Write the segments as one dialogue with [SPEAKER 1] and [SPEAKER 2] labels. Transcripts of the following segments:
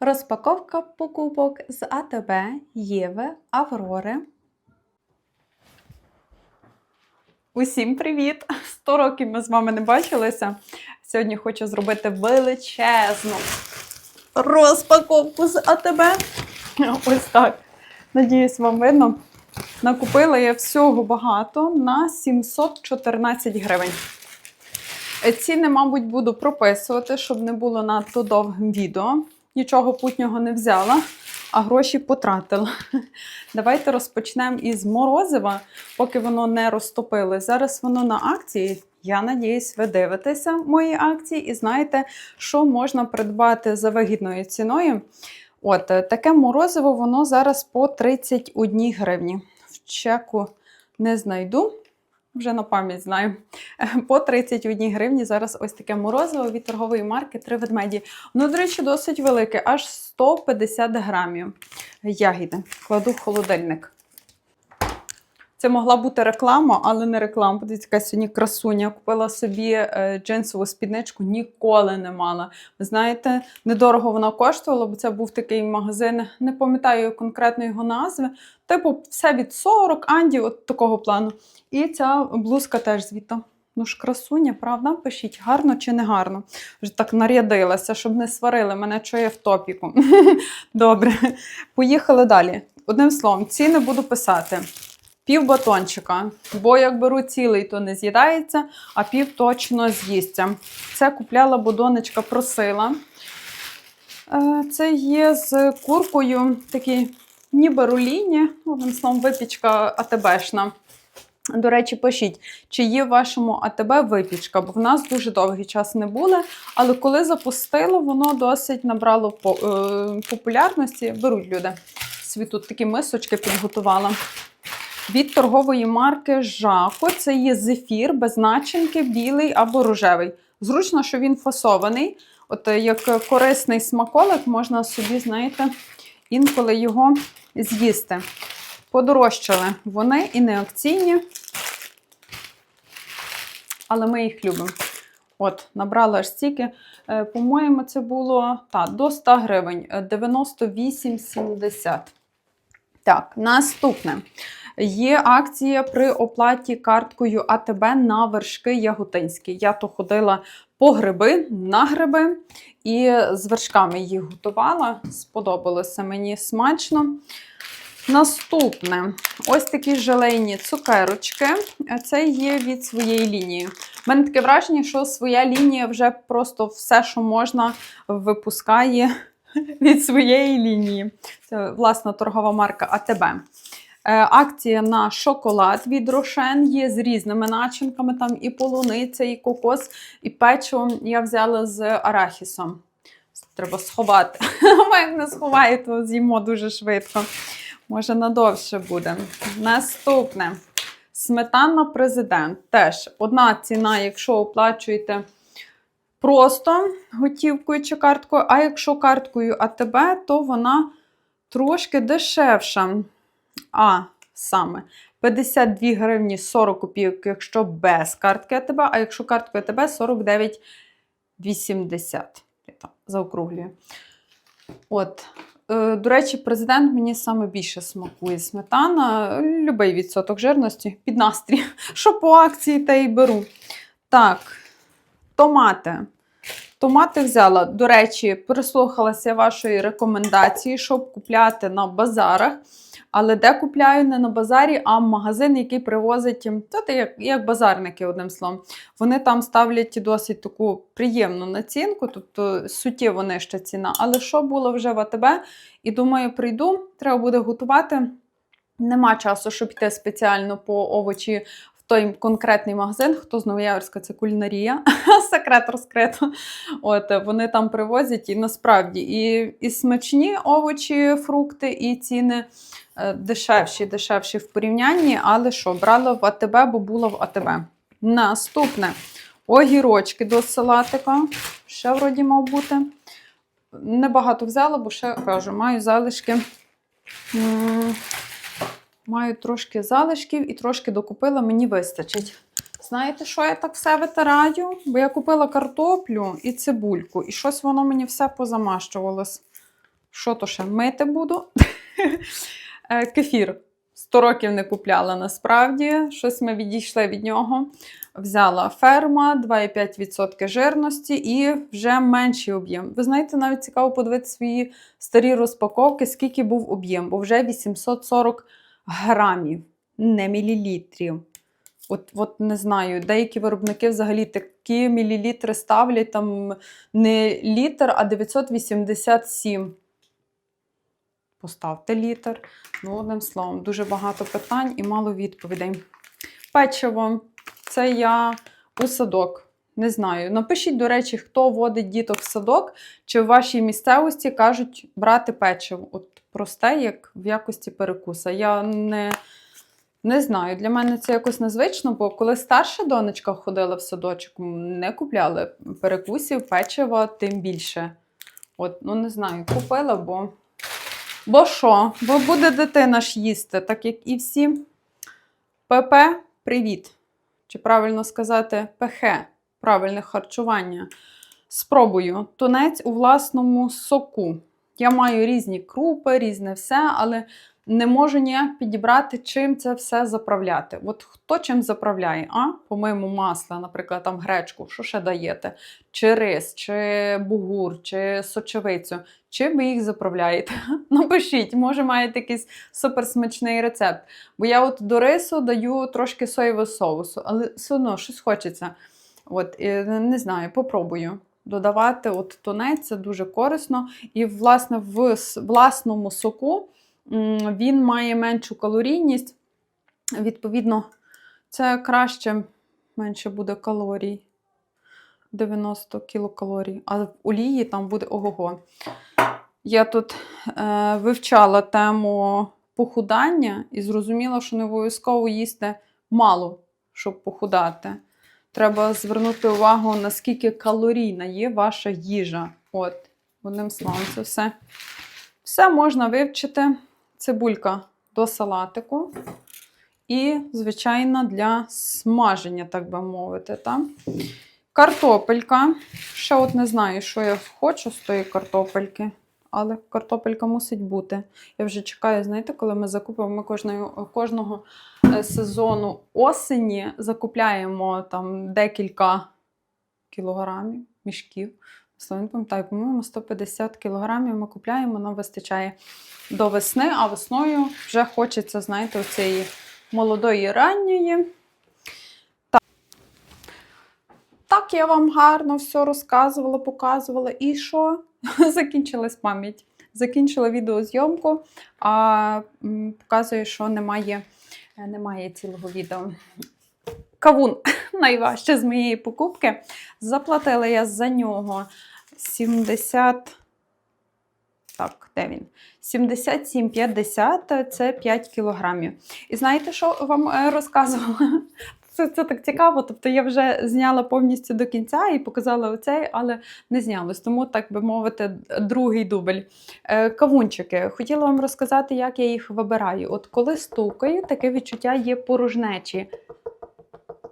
[SPEAKER 1] Розпаковка покупок з АТБ, Єви, Аврори. Усім привіт! 100 років ми з вами не бачилися. Сьогодні хочу зробити величезну розпаковку з АТБ. Ось так. Надіюсь, вам видно. Накупила я всього багато на 714 гривень. Е, Ціни, мабуть, буду прописувати, щоб не було надто довгим відео. Нічого путнього не взяла, а гроші потратила. Давайте розпочнемо із морозива, поки воно не розтопили. Зараз воно на акції. Я надіюсь, ви дивитеся мої акції і знаєте, що можна придбати за вигідною ціною. От таке морозиво, воно зараз по 31 гривні. В чеку не знайду. Вже на пам'ять знаю. Е, По 31 гривні зараз ось таке морозиво від торгової марки Три ведмеді. Ну, до речі, досить велике, аж 150 грамів ягіди. Кладу в холодильник. Це могла бути реклама, але не реклама. Подивіться, яка сьогодні красуня. Купила собі е, джинсову спідничку, ніколи не мала. Ви знаєте, недорого вона коштувала, бо це був такий магазин, не пам'ятаю конкретно його назви. Типу, все від 40 андів, от такого плану. І ця блузка теж звідти. Ну ж, красуня, правда? Пишіть, гарно чи не гарно. Вже так нарядилася, щоб не сварили мене, що я в топіку. Добре, поїхали далі. Одним словом, ціни буду писати. Пів батончика, бо як беру цілий, то не з'їдається, а пів точно з'їсться. Це купляла, бо донечка просила. Е, Це є з куркою, такі ніби руліні, ну, одним словом, випічка АТБшна. До речі, пишіть, чи є в вашому АТБ випічка, бо в нас дуже довгий час не були. Але коли запустило, воно досить набрало е, популярності. Беруть люди. Свій тут такі мисочки підготувала. Від торгової марки Жако це є зефір без начинки, білий або рожевий. Зручно, що він фасований. От е, як корисний смаколик, можна собі, знаєте, інколи його з'їсти. Подорожчали вони і не акційні, але ми їх любимо. От, набрала аж стільки. Е, По-моєму, це було та, до 100 гривень, е, 98,70. Так, наступне. Є акція при оплаті карткою АТБ на вершки Яготинські. Я то ходила по гриби, на гриби і з вершками їх готувала. Сподобалося мені смачно. Наступне ось такі желейні цукерочки. Це є від своєї лінії. У мене таке враження, що своя лінія вже просто все, що можна, випускає від своєї лінії. Це власна торгова марка АТБ. Е, Акція на шоколад від Рошен є з різними начинками. Там і полуниця, і кокос, і печиво. Я взяла з арахісом. Треба сховати. Бо як не сховаю, то з'їмо дуже швидко. Може, надовше буде. Наступне. Сметана президент. Теж одна ціна, якщо оплачуєте просто готівкою чи карткою, а якщо карткою АТБ, то вона трошки дешевша. А саме 52 гривні 40 копійок, якщо без картки АТБ, а якщо карткою АТБ 49,80. Я заокруглюю. От. Е, До речі, президент мені саме більше смакує сметана. Любий відсоток жирності під настрій. Що по акції, те й беру. Так, томати. Томати взяла. До речі, прислухалася вашої рекомендації, щоб купляти на базарах. Але де купляю не на базарі, а магазин, який привозить, це як, як базарники, одним словом. Вони там ставлять досить таку приємну націнку, тобто суттєво нижча ціна. Але що було вже в АТБ? І думаю, прийду, треба буде готувати. Нема часу, щоб йти спеціально по овочі той конкретний магазин. Хто з Новояворська, це кулінарія. Секрет розкрито. От вони там привозять і насправді і, і смачні овочі, фрукти, і ціни е, дешевші, дешевші в порівнянні. Але що, брала в АТБ, бо була в АТБ. Наступне огірочки до салатика. Ще вроді мав бути. Небагато взяла, бо ще кажу, маю залишки. Маю трошки залишків і трошки докупила, мені вистачить. Знаєте, що я так все витираю? Бо я купила картоплю і цибульку, і щось воно мені все позамащувалось. Що то ще мити буду? Е, Кефір. 100 років не купляла насправді. Щось ми відійшли від нього. Взяла ферма 2,5% жирності і вже менший об'єм. Ви знаєте, навіть цікаво подивитися свої старі розпаковки, скільки був об'єм, бо вже 840 грамів, не мілілітрів. От, от не знаю, деякі виробники взагалі такі мілілітри ставлять там не літр, а 987. Поставте літр. Ну, одним словом, дуже багато питань і мало відповідей. Печиво. Це я у садок. Не знаю. Напишіть, до речі, хто водить діток в садок, чи в вашій місцевості кажуть брати печиво. От просте, як в якості перекуса. Я не, не знаю. Для мене це якось незвично, бо коли старша донечка ходила в садочок, не купляли перекусів, печива, тим більше. От, ну не знаю, купила, бо. Бо що? Бо буде дитина ж їсти, так як і всі. ПП привіт. Чи правильно сказати ПХ правильне харчування. Спробую тунець у власному соку. Я маю різні крупи, різне все, але не можу ніяк підібрати, чим це все заправляти. От хто чим заправляє? А? По-моєму, масло, наприклад, там гречку, що ще даєте? Чи рис, чи бугур, чи сочевицю. Чим ви їх заправляєте? Напишіть, може, маєте якийсь суперсмачний рецепт. Бо я от до рису даю трошки соєвого соусу, але все одно щось хочеться. От, не знаю, попробую. Додавати от тунець, це дуже корисно. І, власне, в власному соку він має меншу калорійність. Відповідно, це краще, менше буде калорій. 90 кілокалорій. А в олії там буде ого-го. Я тут е, вивчала тему похудання і зрозуміла, що не обов'язково їсти мало, щоб похудати. Треба звернути увагу, наскільки калорійна є ваша їжа. От, одним словом, це все. Все можна вивчити. Цибулька до салатику. І, звичайно, для смаження, так би мовити. Та? Картопелька. Ще от не знаю, що я хочу з тої картопельки, але картопелька мусить бути. Я вже чекаю, знаєте, коли ми закупимо ми кожного, кожного е, сезону осені закупляємо там декілька кілограмів, мішків. Не пам'ятаю, по-моєму, 150 кілограмів ми купляємо, нам вистачає до весни, а весною вже хочеться, знаєте, оцієї молодої ранньої. Так. так, я вам гарно все розказувала, показувала. І що? Закінчилась пам'ять. Закінчила відеозйомку, а м, показую, що немає, немає цілого відео. Кавун найважче з моєї покупки. Заплатила я за нього 70. Так, де він? 77,50 це 5 кілограмів. І знаєте, що вам е, розказувала? Це, це так цікаво. Тобто я вже зняла повністю до кінця і показала оцей, але не знялось. Тому, так би мовити, другий дубль. Е, кавунчики. Хотіла вам розказати, як я їх вибираю. От коли стукаю, таке відчуття є порожнечі.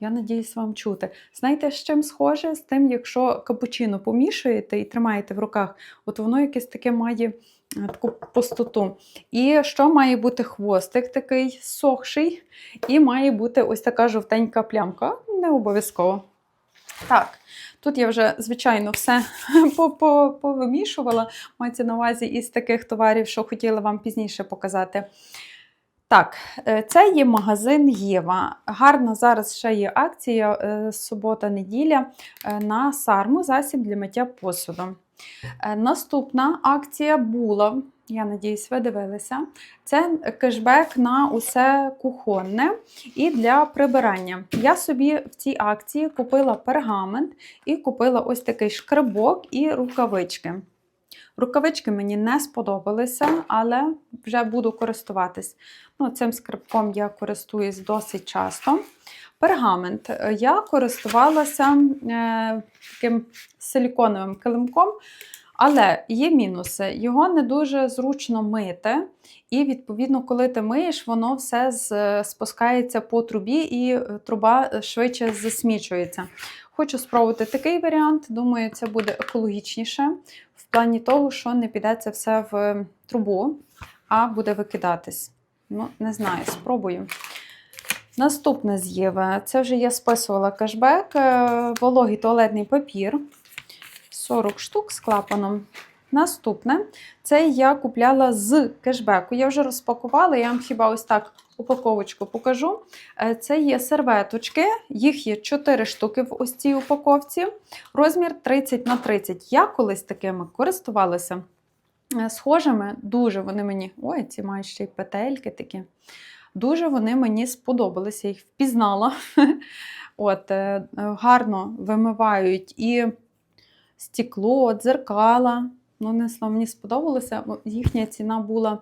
[SPEAKER 1] Я надіюсь вам чути. Знаєте, з чим схоже? З тим, якщо капучино помішуєте і тримаєте в руках, от воно якесь таке має таку пустоту. І що має бути хвостик такий сохший, і має бути ось така жовтенька плямка. Не обов'язково. Так, тут я вже, звичайно, все по- по- повимішувала. Мається на увазі із таких товарів, що хотіла вам пізніше показати. Так, е, це є магазин Єва. Гарна зараз ще є акція е, субота-неділя е, на сарму засіб для миття посуду. Е, Наступна акція була, я надіюсь, ви дивилися. Це кешбек на усе кухонне і для прибирання. Я собі в цій акції купила пергамент і купила ось такий шкребок і рукавички. Рукавички мені не сподобалися, але вже буду користуватись. Ну, цим скрипком я користуюсь досить часто. Пергамент. Я користувалася е, таким силіконовим килимком, але є мінуси. Його не дуже зручно мити. І, відповідно, коли ти миєш, воно все спускається по трубі і е, труба швидше засмічується. Хочу спробувати такий варіант. Думаю, це буде екологічніше. В плані того, що не піде це все в трубу, а буде викидатись. Ну, не знаю, спробую. Наступне з Єви. Це вже я списувала кешбек, е, вологий туалетний папір. 40 штук з клапаном. Наступне, це я купляла з кешбеку. Я вже розпакувала, я вам хіба ось так упаковочку покажу. Е, Це є серветочки, їх є 4 штуки в ось цій упаковці. Розмір 30 на 30. Я колись такими користувалася е, схожими. Дуже вони мені. Ой, ці мають ще й петельки такі. Дуже вони мені сподобалися, їх впізнала. От, е, гарно вимивають і стекло, дзеркала. Ну, не мені сподобалося. Їхня ціна була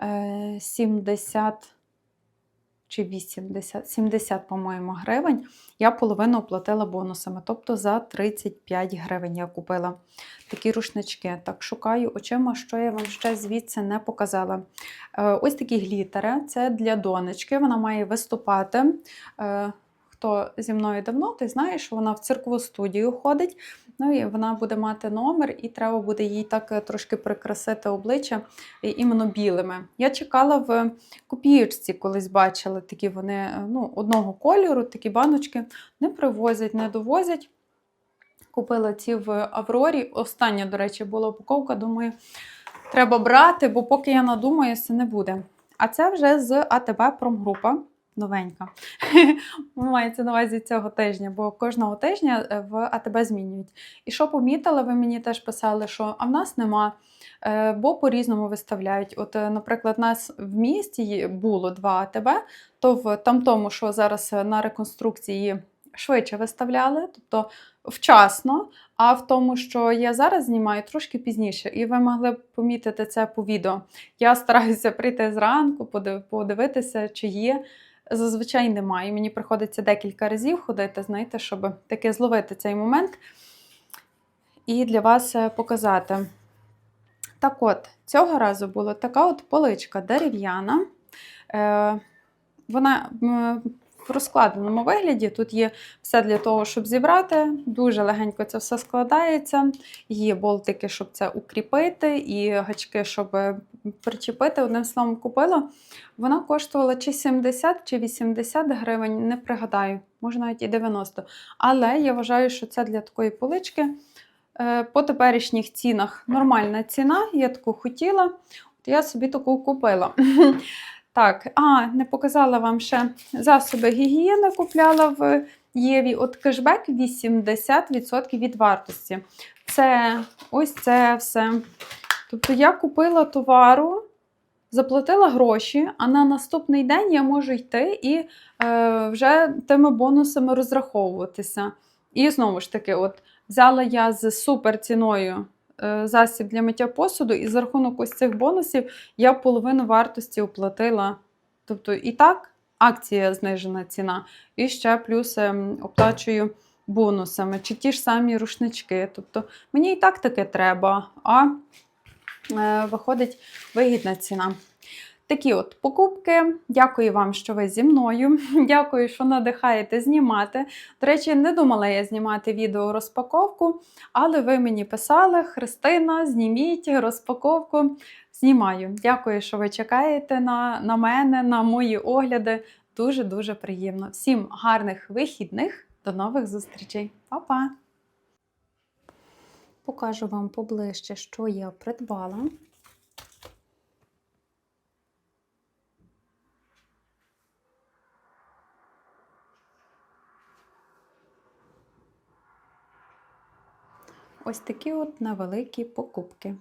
[SPEAKER 1] е, 70 чи 80, 70, по-моєму, гривень. Я половину оплатила бонусами, тобто за 35 гривень я купила такі рушнички. Так, шукаю очима, що я вам ще звідси не показала. Е, ось такі глітери. Це для донечки. Вона має виступати. Хто зі мною давно, той знає, що вона в циркову студію ходить. Ну і вона буде мати номер, і треба буде їй так е, трошки прикрасити обличчя іменно білими. Я чекала в копієчці, колись бачила такі вони е, ну, одного кольору, такі баночки. Не привозять, не довозять. Купила ці в Аврорі. Остання, до речі, була упаковка. Думаю, треба брати, бо поки я надумаюся, не буде. А це вже з АТБ Промгрупа. Новенька. Мається на увазі цього тижня, бо кожного тижня е, в АТБ змінюють. І що помітила, ви мені теж писали, що а в нас нема, е, бо по-різному виставляють. От, е, наприклад, нас в місті було два АТБ, то в там тому, що зараз на реконструкції швидше виставляли, тобто вчасно, а в тому, що я зараз знімаю трошки пізніше, і ви могли б помітити це по відео. Я стараюся прийти зранку, подивитися, чи є. Зазвичай немає. Мені приходиться декілька разів ходити, знаєте, щоб таки зловити цей момент і для вас е, показати. Так от, цього разу була така от поличка дерев'яна. Е, вона в розкладеному вигляді. Тут є все для того, щоб зібрати. Дуже легенько це все складається. Є болтики, щоб це укріпити, і гачки, щоб е, причепити. Одним словом, купила. Вона коштувала чи 70, чи 80 гривень, не пригадаю, може навіть і 90. Але я вважаю, що це для такої полички. е, По теперішніх цінах нормальна ціна, я таку хотіла. От я собі таку купила. Так, а, не показала вам ще засоби гігієни, купляла в Єві. От кешбек 80% від вартості. Це ось це все. Тобто я купила товару, заплатила гроші, а на наступний день я можу йти і е, вже тими бонусами розраховуватися. І знову ж таки, от взяла я з супер ціною засіб для миття посуду, і за рахунок ось цих бонусів я половину вартості оплатила. Тобто, і так, акція знижена ціна, і ще плюс ем, оплачую бонусами, чи ті ж самі рушнички. Тобто, мені і так таке треба, а е, виходить вигідна ціна. Такі от покупки. Дякую вам, що ви зі мною. Дякую, що надихаєте знімати. До речі, не думала я знімати відео розпаковку, але ви мені писали: Христина, зніміть розпаковку. Знімаю. Дякую, що ви чекаєте на, на мене, на мої огляди. Дуже-дуже приємно. Всім гарних вихідних. До нових зустрічей. Па-па! Покажу вам поближче, що я придбала. Ось такі от невеликі покупки.